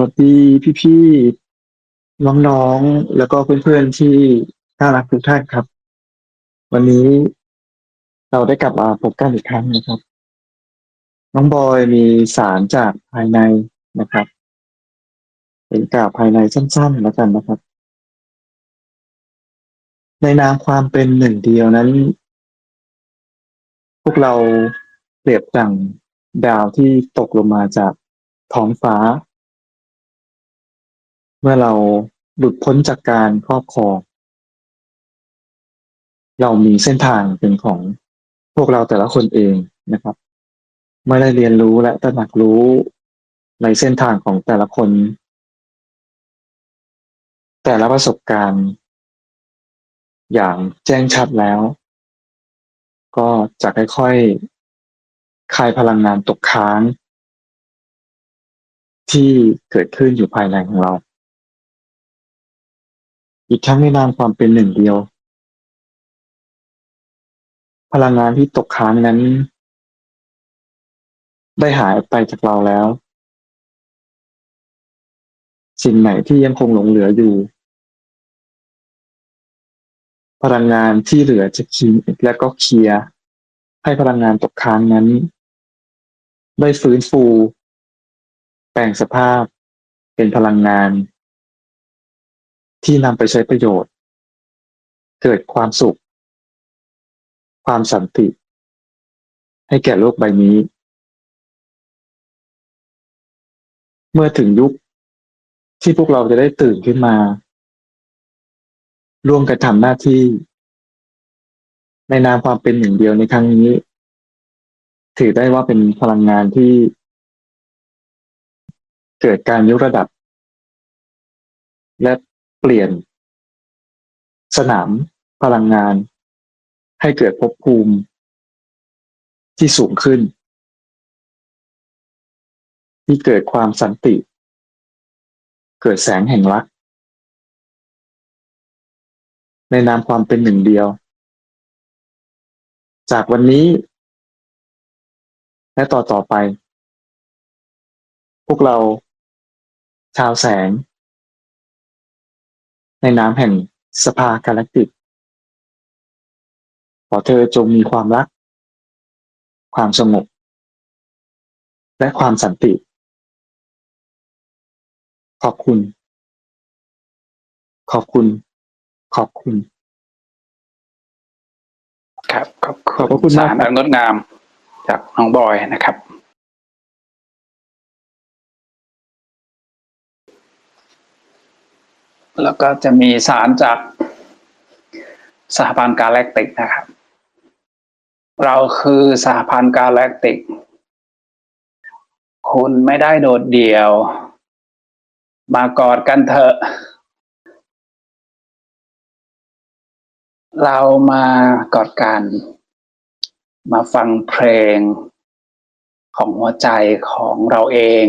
วัสดีพี่ๆ น้องๆ แล้วก็เพื่อนๆ ที่น่ารักทุกท่านครับ วันนี้เราได้กลับมาพบกันอีกครั้งนะครับ น้องบอยมีสารจากภายในนะครับ เป็นกล่าวภายในสั้นๆแล้วกันนะครับ ในนามความเป็นหนึ่งเดียวนั้น พวกเราเปรียบดังดาวที่ตกลงมาจากท้องฟ้า เมื่อเราหลุดพ้นจากการครอบครอง เรามีเส้นทางเป็นของพวกเราแต่ละคนเองนะครับไม่ได้เรียนรู้และตระหนักรู้ในเส้นทางของแต่ละคน แต่ละประสบการณ์ อย่างแจ้งชัดแล้ว ก็จะค่อยๆคลายพลังงานตกค้าง ที่เกิดขึ้นอยู่ภายในของเรา อีกทั้งในนามความเป็นหนึ่งเดียว พลังงานที่ตกค้างนั้น ได้หายไปจากเราแล้ว สิ่งไหนที่ยังคงหลงเหลืออยู่ พลังงานที่เหลือจะคีและก็เคลียร์ให้พลังงานตกค้างนั้น ได้ฟื้นฟู แปลงสภาพเป็นพลังงาน ที่นำไปใช้ประโยชน์ เกิดความสุข ความสันติ ให้แก่โลกใบนี้ เมื่อถึงยุคที่พวกเราจะได้ตื่นขึ้นมา ร่วมกันทำหน้าที่ ในนามความเป็นหนึ่งเดียวในครั้งนี้ ถือได้ว่าเป็นพลังงานที่ เกิดการยกระดับ และ เปลี่ยน สนามพลังงาน ให้เกิดภพภูมิ ที่สูงขึ้น ที่เกิดความสันติ เกิดแสงแห่งรัก ในนามความเป็นหนึ่งเดียว จากวันนี้ และต่อต่อไป พวกเราชาวแสง ในนามแห่งสภากาแล็กติก ขอเธอจงมีความรัก ความสงบ และความสันติ ขอบคุณ ขอบคุณ ขอบคุณ ครับ ขอบขอบพระคุณสามากรอันงดงามจากน้องบอยนะครับ แล้วก็จะมีสารจากสหพันธ์กาแล็กติกนะครับ เราคือสหพันธ์กาแล็กติก คุณไม่ได้โดดเดี่ยว มากอดกันเถอะ เรามากอดกัน มาฟังเพลง ของหัวใจของเราเอง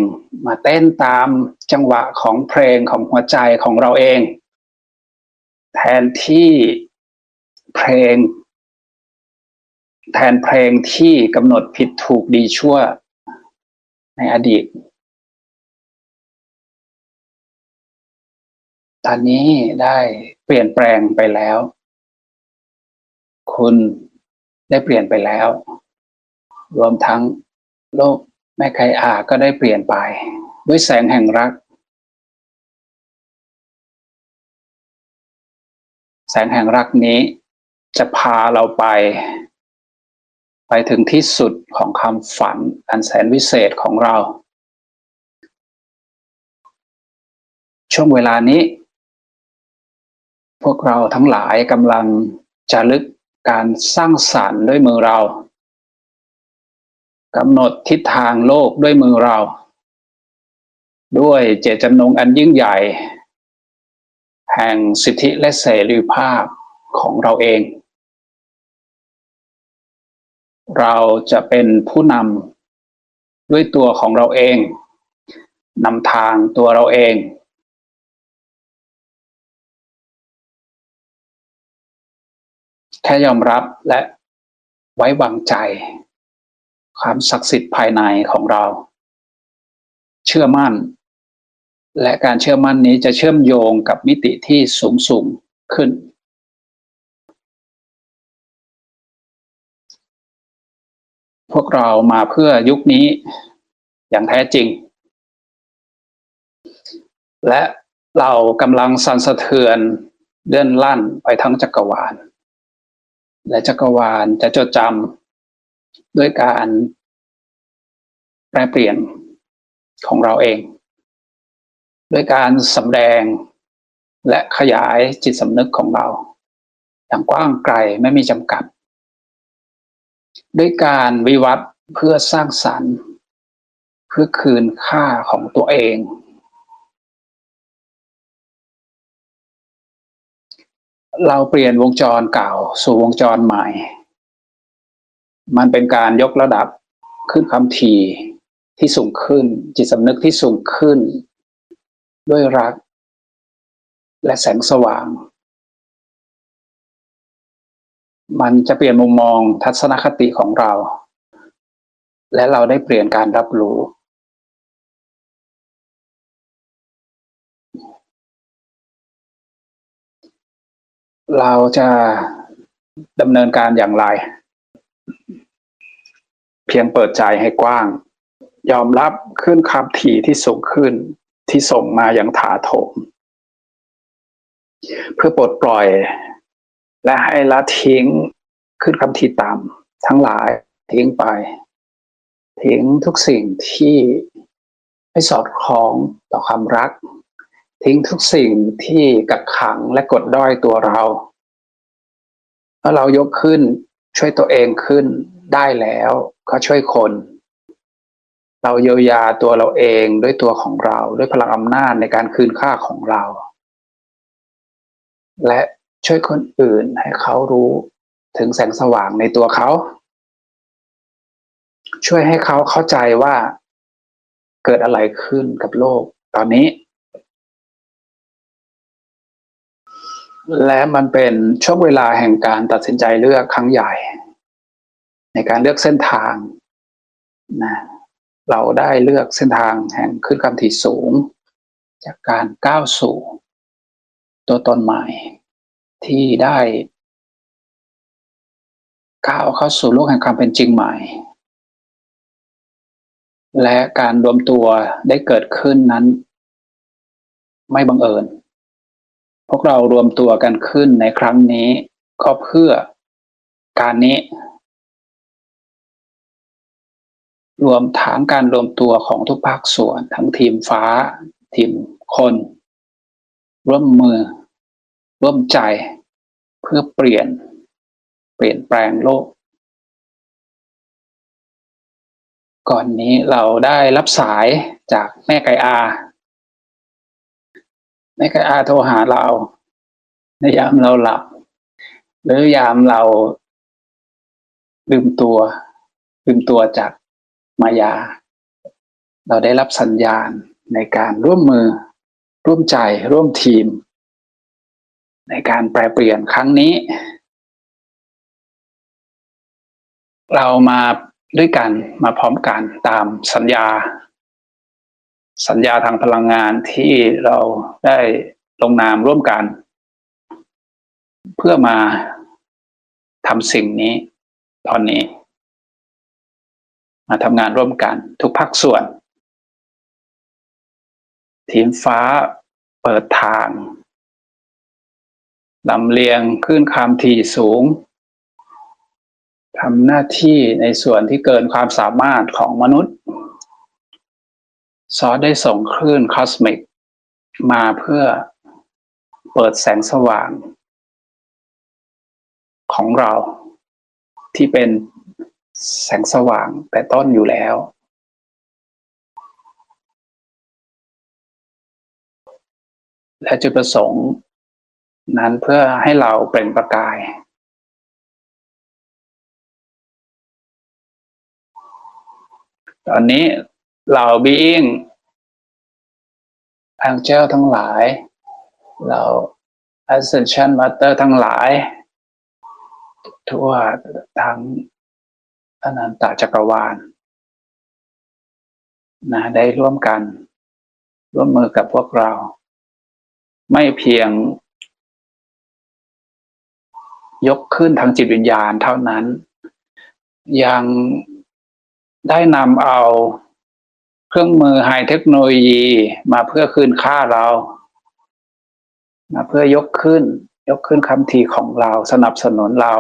มาเต้นตามจังหวะของเพลงของหัวใจของเราเอง แทนที่เพลง แทนเพลงที่กำหนดผิดถูกดีชั่ว ในอดีต ตอนนี้ได้เปลี่ยนแปลงไปแล้ว คุณได้เปลี่ยนไปแล้ว รวมทั้ง โลกแม่ไคอาก็ได้เปลี่ยนไป ด้วยแสงแห่งรัก แสงแห่งรักนี้จะพาเราไป ไปถึงที่สุดของคำฝันอันแสนวิเศษของเรา ช่วงเวลานี้ พวกเราทั้งหลายกำลังจะลึกการสร้างสรรค์ด้วยมือเรา กำหนดทิศทางโลกด้วยมือเรา ด้วยเจตจำนงอันยิ่งใหญ่ แห่งสิทธิและเสรีภาพของเราเอง เราจะเป็นผู้นำด้วยตัวของเราเองนำทางตัวเราเอง แค่ยอมรับและไว้วางใจ ความศักดิ์สิทธิ์ภายในของเรา เชื่อมั่น และการเชื่อมั่นนี้จะเชื่อมโยงกับมิติที่สูงสูงขึ้น พวกเรามาเพื่อยุคนี้อย่างแท้จริง และเรากำลังสั่นสะเทือนเลื่อนลั่นไปทั้งจักรวาล และจักรวาลจะจดจำ ด้วยการแปรเปลี่ยนของเราเอง ด้วยการสำแดงและขยายจิตสำนึกของเรา อย่างกว้างไกลไม่มีจำกัด ด้วยการวิวัฒน์เพื่อสร้างสรรค์ เพื่อคืนค่าของตัวเอง เราเปลี่ยนวงจรเก่าสู่วงจรใหม่ มันเป็นการยกระดับขึ้นคำทีที่สูงขึ้น จิตสำนึกที่สูงขึ้น ด้วยรัก และแสงสว่าง มันจะเปลี่ยนมุมมองทัศนคติของเรา และเราได้เปลี่ยนการรับรู้ เราจะดำเนินการอย่างไร เพียงเปิดใจให้กว้าง ยอมรับขึ้นคำถี่ที่สูงขึ้นที่ส่งมาอย่างถาโถม เพื่อปลดปล่อย และให้ละทิ้งขึ้นคำที่ต่ำทั้งหลายทิ้งไป ทิ้งทุกสิ่งที่ไม่สอดคล้องต่อความรัก ทิ้งทุกสิ่งที่กักขังและกดด้อยตัวเราเมื่อเรายกขึ้น ช่วยตัวเองขึ้นได้แล้วก็ช่วยคน เราเยียวยาตัวเราเองด้วยตัวของเราด้วยพลังอำนาจในการคืนค่าของเรา และช่วยคนอื่นให้เขารู้ถึงแสงสว่างในตัวเขา ช่วยให้เขาเข้าใจว่าเกิดอะไรขึ้นกับโลกตอนนี้ และมันเป็นช่วงเวลาแห่งการตัดสินใจเลือกครั้งใหญ่ ในการเลือกเส้นทางนะเราได้เลือกเส้นทางแห่งขึ้นคำถี่สูง จากการก้าวสู่ ตัวตนใหม่ที่ได้ก้าวเข้าสู่โลกแห่งความเป็นจริงใหม่ และการรวมตัวได้เกิดขึ้นนั้น ไม่บังเอิญ พวกเรารวมตัวกันขึ้นในครั้งนี้ ก็เพื่อการนี้ รวมทั้งการรวมตัวของทุกภาคส่วน ทั้งทีมฟ้า ทีมคน ร่วมมือ ร่วมใจ เพื่อเปลี่ยน เปลี่ยนแปลงโลก ก่อนนี้เราได้รับสายจากแม่ไก่อา แม่ก่อาโทรหาเรา ในยามเราหลับ หรือยามเราลืมตัว ลืมตัวจากมายา เราได้รับสัญญาณในการร่วมมือ ร่วมใจร่วมทีม ในการแปลเปลี่ยนครั้งนี้ เรามาด้วยกันมาพร้อมกันตามสัญญา สัญญาทางพลังงานที่เราได้ลงนามร่วมกัน เพื่อมาทำสิ่งนี้ตอนนี้ มาทำงานร่วมกันทุกภาคส่วน ทีมฟ้าเปิดทางลำเลียงขึ้นคำที่สูงทำหน้าที่ในส่วนที่เกินความสามารถของมนุษย์ ซอสได้ส่งคลื่นคอสมิกมาเพื่อเปิดแสงสว่าง ของเราที่เป็นแสงสว่างแต่ต้นอยู่แล้ว และจุดประสงค์ นั้นเพื่อให้เราเปล่งประกายตอนนี้ เหล่า being angel ทั้งหลายเรา ascension master ทั้งหลาย ทั่วทั้งอนันตจักรวาลนะได้ร่วมกัน ร่วมมือกับพวกเรา ไม่เพียง ยกขึ้นทางจิตวิญญาณเท่านั้น ยังได้นำเอา เครื่องมือไฮเทคโนโลยีมาเพื่อคืนค่าเรามาเพื่อยกขึ้น ยกขึ้นคำทีของเราสนับสนุนเรา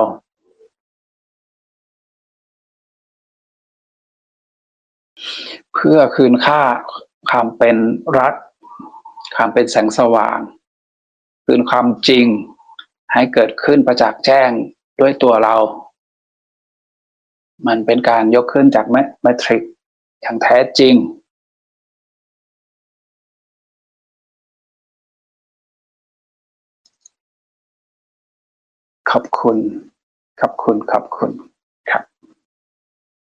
เพื่อคืนค่าความเป็นรัฐความเป็นแสงสว่าง คืนความจริง ให้เกิดขึ้นประจักษ์แจ้งด้วยตัวเรา มันเป็นการยกขึ้นจากแมทริกอย่างแท้จริง ขอบคุณ ขอบคุณ ขอบคุณ